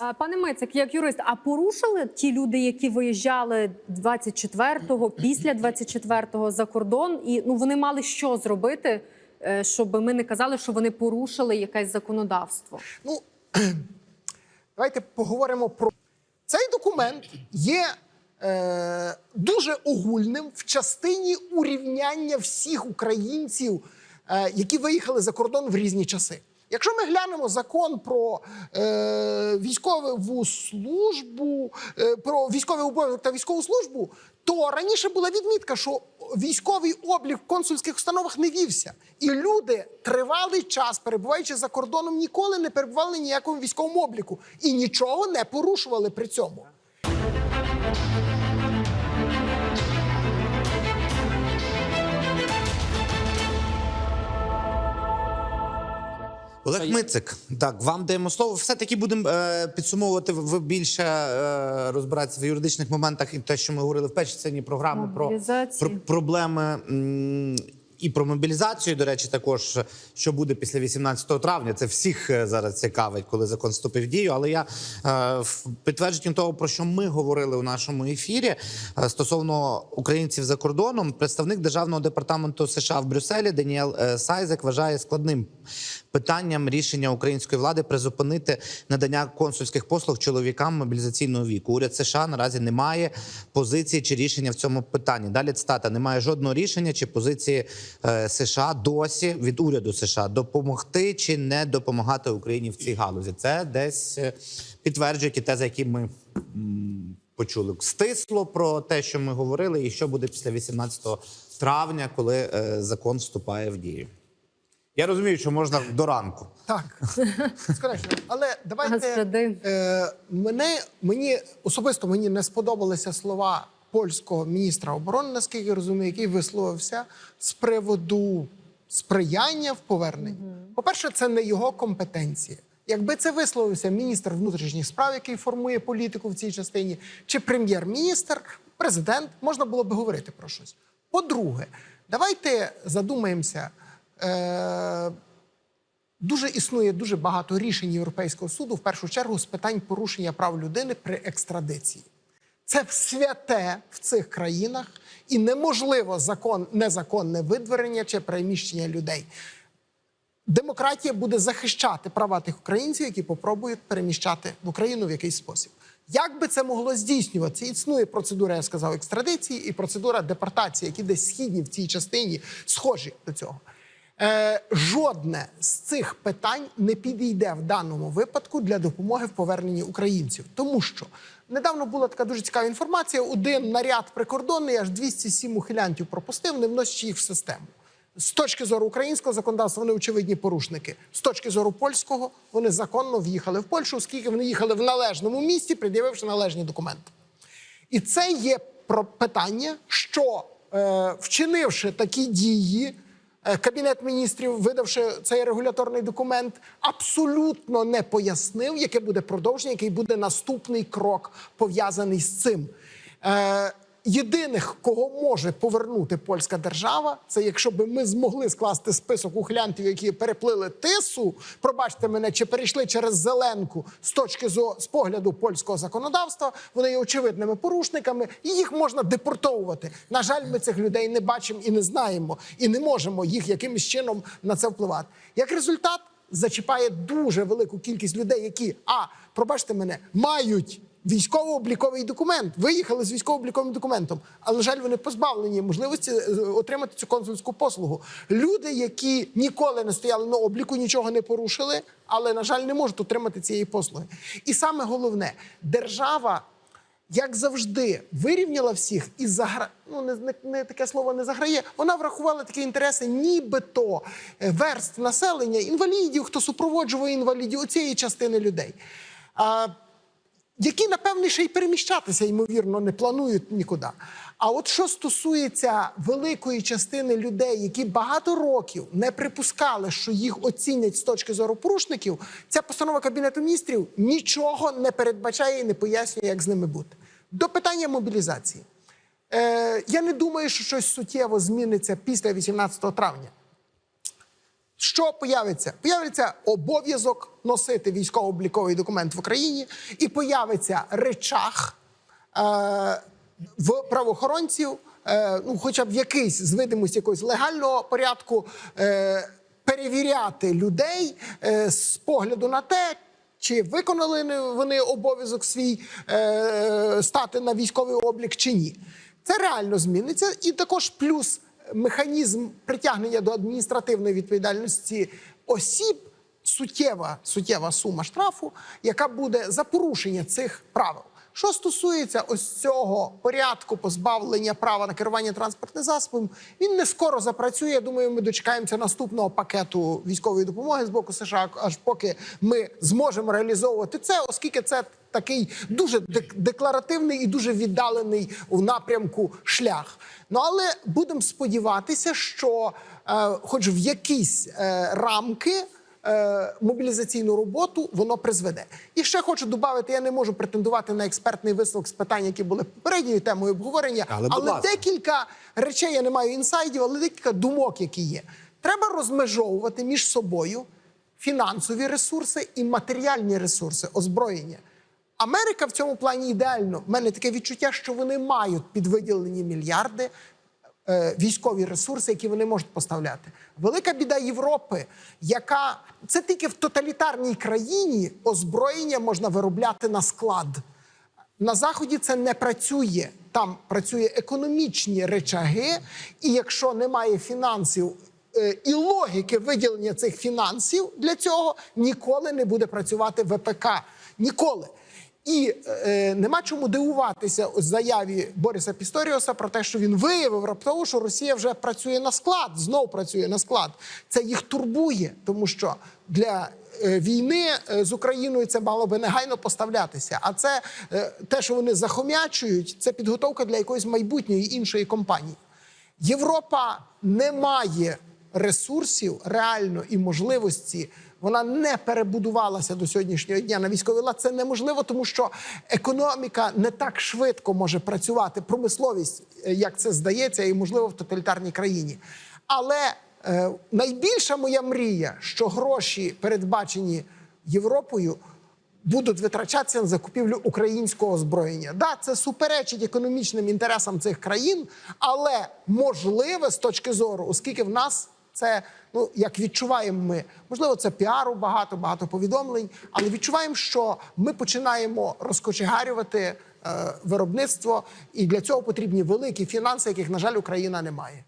А, Пане Мицик, як юрист, а порушили ті люди, які виїжджали 24-го, після 24-го за кордон, і ну вони мали що зробити, е, щоб ми не казали, що вони порушили якесь законодавство? Ну давайте поговоримо про цей документ є е, дуже огульним в частині урівняння всіх українців, е, які виїхали за кордон в різні часи. Якщо ми глянемо закон про е, військову службу, е, про військовий обов'язок та військову службу, то раніше була відмітка, що військовий облік в консульських установах не вівся, і люди тривалий час, перебуваючи за кордоном, ніколи не перебували на ніякому військовому обліку і нічого не порушували при цьому. Олег Мицик, так вам даємо слово. Все таки будемо е, підсумовувати. Ви більше е, розбиратися в юридичних моментах і те, що ми говорили в першій частині програми про, про проблеми м, і про мобілізацію. До речі, також що буде після 18 травня. Це всіх е, зараз цікавить, коли закон вступив в дію. Але я е, в підтвердженням того, про що ми говорили у нашому ефірі е, стосовно українців за кордоном, представник державного департаменту США в Брюсселі Даніел е, Сайзек вважає складним питанням рішення української влади призупинити надання консульських послуг чоловікам мобілізаційного віку. Уряд США наразі не має позиції чи рішення в цьому питанні. Далі цитата немає жодного рішення чи позиції е, США досі від уряду США допомогти чи не допомагати Україні в цій галузі. Це десь е, підтверджує ті тези, які ми почули стисло про те, що ми говорили, і що буде після 18 травня, коли е, закон вступає в дію. Я розумію, що можна до ранку. Так, скоріше. Але давайте е, мене мені особисто мені не сподобалися слова польського міністра оборони, наскільки я розумію, який висловився з приводу сприяння в поверненні. По-перше, це не його компетенція. Якби це висловився міністр внутрішніх справ, який формує політику в цій частині, чи прем'єр-міністр, президент, можна було би говорити про щось. По-друге, давайте задумаємося. Е- Дуже існує дуже багато рішень Європейського суду, в першу чергу, з питань порушення прав людини при екстрадиції. Це святе в цих країнах, і неможливо закон, незаконне видворення чи переміщення людей. Демократія буде захищати права тих українців, які попробують переміщати в Україну в якийсь спосіб. Як би це могло здійснюватися? Існує процедура, я сказав, екстрадиції і процедура депортації, які десь східні в цій частині схожі до цього. Е, жодне з цих питань не підійде в даному випадку для допомоги в поверненні українців, тому що недавно була така дуже цікава інформація. Один наряд прикордонний аж 207 ухилянтів пропустив, не вносячи їх в систему. З точки зору українського законодавства вони очевидні порушники. З точки зору польського вони законно в'їхали в Польщу, оскільки вони їхали в належному місці, пред'явивши належні документи. І це є про питання, що е, вчинивши такі дії, Кабінет міністрів, видавши цей регуляторний документ, абсолютно не пояснив, яке буде продовження, який буде наступний крок пов'язаний з цим. Єдиних, кого може повернути польська держава, це якщо би ми змогли скласти список ухилянтів, які переплили тису, пробачте мене, чи перейшли через зеленку з точки зо з погляду польського законодавства. Вони є очевидними порушниками, і їх можна депортовувати. На жаль, ми цих людей не бачимо і не знаємо, і не можемо їх якимось чином на це впливати. Як результат, зачіпає дуже велику кількість людей, які а пробачте мене мають військово-обліковий документ. Виїхали з військово-обліковим документом, але на жаль, вони позбавлені можливості е, отримати цю консульську послугу. Люди, які ніколи не стояли на обліку, нічого не порушили, але на жаль, не можуть отримати цієї послуги. І саме головне, держава. Як завжди, вирівняла всіх і загра... ну, не, не, не таке слово не заграє. Вона врахувала такі інтереси, нібито е, верст населення, інвалідів, хто супроводжував інвалідів, цієї частини людей. А, які, напевне, ще й переміщатися, ймовірно, не планують нікуди. А от що стосується великої частини людей, які багато років не припускали, що їх оцінять з точки зору порушників, ця постанова Кабінету міністрів нічого не передбачає і не пояснює, як з ними бути. До питання мобілізації. Е, я не думаю, що щось суттєво зміниться після 18 травня. Що появиться? Появиться обов'язок носити військово-обліковий документ в Україні, і появиться речах е, в правоохоронців, е, ну, хоча б якийсь з видимості якогось легального порядку, е, перевіряти людей е, з погляду на те, чи виконали вони обов'язок свій е, стати на військовий облік чи ні. Це реально зміниться, і також плюс механізм притягнення до адміністративної відповідальності осіб. Суттєва, суттєва сума штрафу, яка буде за порушення цих правил. Що стосується ось цього порядку позбавлення права на керування транспортним засобом, він не скоро запрацює. Я думаю, ми дочекаємося наступного пакету військової допомоги з боку США, аж поки ми зможемо реалізовувати це, оскільки це такий дуже дек- декларативний і дуже віддалений у напрямку шлях. Ну але будемо сподіватися, що, е, хоч в якісь е, рамки е, мобілізаційну роботу воно призведе. І ще хочу додати, я не можу претендувати на експертний висновок з питань, які були попередньою темою обговорення, Але, але декілька речей я не маю інсайдів, але декілька думок, які є. Треба розмежовувати між собою фінансові ресурси і матеріальні ресурси озброєння. Америка в цьому плані ідеально. У мене таке відчуття, що вони мають підвиділені мільярди військові ресурси, які вони можуть поставляти. Велика біда Європи, яка це тільки в тоталітарній країні озброєння можна виробляти на склад. На заході це не працює. Там працює економічні речаги, і якщо немає фінансів е, і логіки виділення цих фінансів для цього, ніколи не буде працювати ВПК. Ніколи. І е, нема чому дивуватися у заяві Бориса Пісторіуса про те, що він виявив раптово, що Росія вже працює на склад, знов працює на склад. Це їх турбує, тому що для е, війни е, з Україною це мало би негайно поставлятися. А це е, те, що вони захомячують, це підготовка для якоїсь майбутньої іншої компанії. Європа не має ресурсів реально і можливості. Вона не перебудувалася до сьогоднішнього дня на військовий лад. Це неможливо, тому що економіка не так швидко може працювати. Промисловість, е, як це здається, і можливо в тоталітарній країні. Але е, найбільша моя мрія, що гроші передбачені Європою, будуть витрачатися на закупівлю українського озброєння. Да, це суперечить економічним інтересам цих країн, але можливе з точки зору, оскільки в нас це, ну як відчуваємо ми, можливо, це піару багато, багато повідомлень, але відчуваємо, що ми починаємо розкочегарювати е, виробництво, і для цього потрібні великі фінанси, яких, на жаль, Україна не має.